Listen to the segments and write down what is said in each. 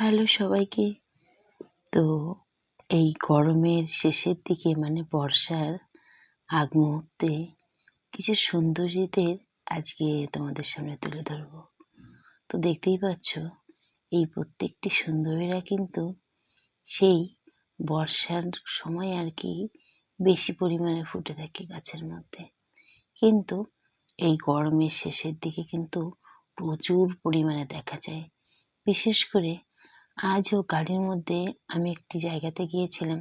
Hello সবাইকে। তো এই গরমের শেষের দিকে মানে বর্ষার আগ মুহূর্তে কিছু সুন্দরীদের আজকে তোমাদের সামনে তুলে ধরবো। তো দেখতেই পাচ্ছ, এই প্রত্যেকটি সুন্দরীরা কিন্তু সেই বর্ষার সময় আর কি বেশি পরিমাণে ফুটে থাকে গাছের মধ্যে। কিন্তু এই গরমের শেষের দিকে কিন্তু প্রচুর পরিমাণে দেখা যায়। বিশেষ করে আজও গাড়ির মধ্যে আমি একটি জায়গাতে গিয়েছিলাম।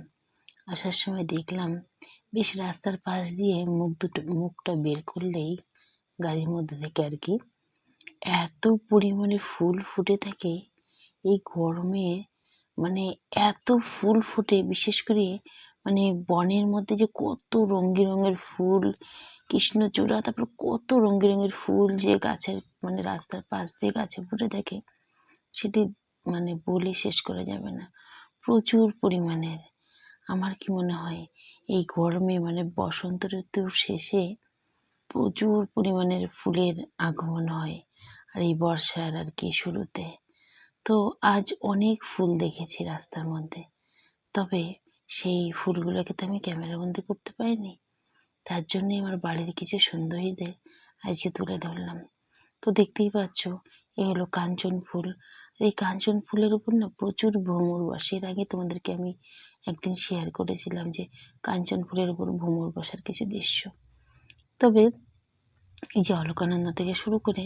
আসার সময় দেখলাম বেশ রাস্তার পাশ দিয়ে মুখ দুটো, মুখটা বের করলেই গাড়ির মধ্যে থেকে আর কি এত পরিমাণে ফুল ফুটে থাকে। এই গরমে মানে এত ফুল ফুটে, বিশেষ করে মানে বনের মধ্যে যে কত রঙে রঙের ফুল, কৃষ্ণচূড়া, তারপর কত রঙে রঙের ফুল যে গাছের মানে রাস্তার পাশ দিয়ে গাছে ফুটে থাকে, সেটি মানে বলে শেষ করা যাবে না। প্রচুর পরিমাণের আমার কি মনে হয়, এই গরমে মানে বসন্ত ঋতুর শেষে প্রচুর পরিমাণের ফুলের আগমন হয়, আর এই বর্ষার আর কি শুরুতে। তো আজ অনেক ফুল দেখেছি রাস্তার মধ্যে। তবে সেই ফুলগুলোকে তো আমি ক্যামেরাবন্দি করতে পারিনি। তার জন্যে আমার বাড়ির কিছু সুন্দরীদের আজকে তুলে ধরলাম। তো দেখতেই পাচ্ছ, এ হলো কাঞ্চন ফুল। এই কাঞ্চন ফুলের উপর না প্রচুর ভ্রমর বসে। এর আগে তোমাদেরকে আমি একদিন শেয়ার করেছিলাম যে কাঞ্চন ফুলের উপর ভ্রমর বসার কিছু দৃশ্য। তবে এই যে অলকানন্দ থেকে শুরু করে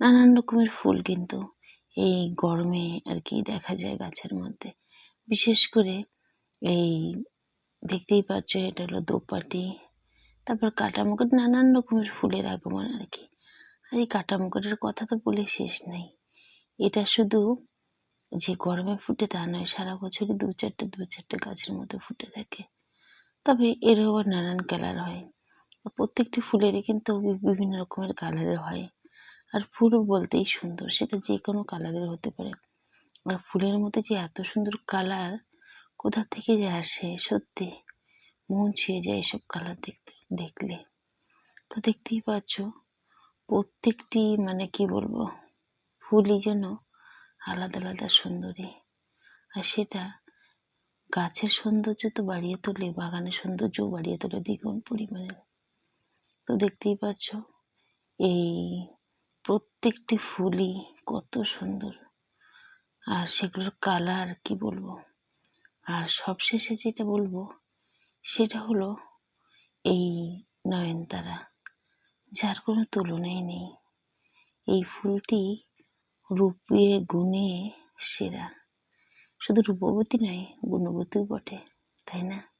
নানান রকমের ফুল কিন্তু এই গরমে আর কি দেখা যায় গাছের মধ্যে। বিশেষ করে এই দেখতেই পাচ্ছ এটা হলো দোপাটি, তারপর কাটামুকুট, নানান রকমের ফুলের আগমন আর কি। আর এই কাটামুকুটের কথা তো বলে শেষ নেই। এটা শুধু যে গরমে ফুটে তা নয়, সারা বছরই দু চারটে দু চারটে গাছের মতো ফুটে থাকে। তবে এর আবার নানান কালার হয়। প্রত্যেকটি ফুলেরই কিন্তু বিভিন্ন রকমের কালারের হয়। আর ফুল বলতেই সুন্দর, সেটা যে কোনো কালারের হতে পারে। আর ফুলের মধ্যে যে এত সুন্দর কালার কোথা থেকে যে আসে, সত্যি মন ছুঁয়ে যায় এসব কালার দেখতে, দেখলে। তো দেখতেই পাচ্ছ, প্রত্যেকটি মানে কি বলব ফুলই যেন আলাদা আলাদা সুন্দরী। আর সেটা গাছের সৌন্দর্য তো বাড়িয়ে তোলে, বাগানের সৌন্দর্যও বাড়িয়ে তোলে দ্বিগুণ পরিমাণে। তো দেখতেই পাচ্ছ, এই প্রত্যেকটি ফুলই কত সুন্দর। আর সেগুলোর কালার কি বলব? আর সবশেষে যেটা বলব, সেটা হলো এই নয়নতারা। যার কোনো তুলনাই নেই। এই ফুলটি রূপে গুণে সেরা। শুধু রূপবতী নয় গুণবতীও বটে তাই না?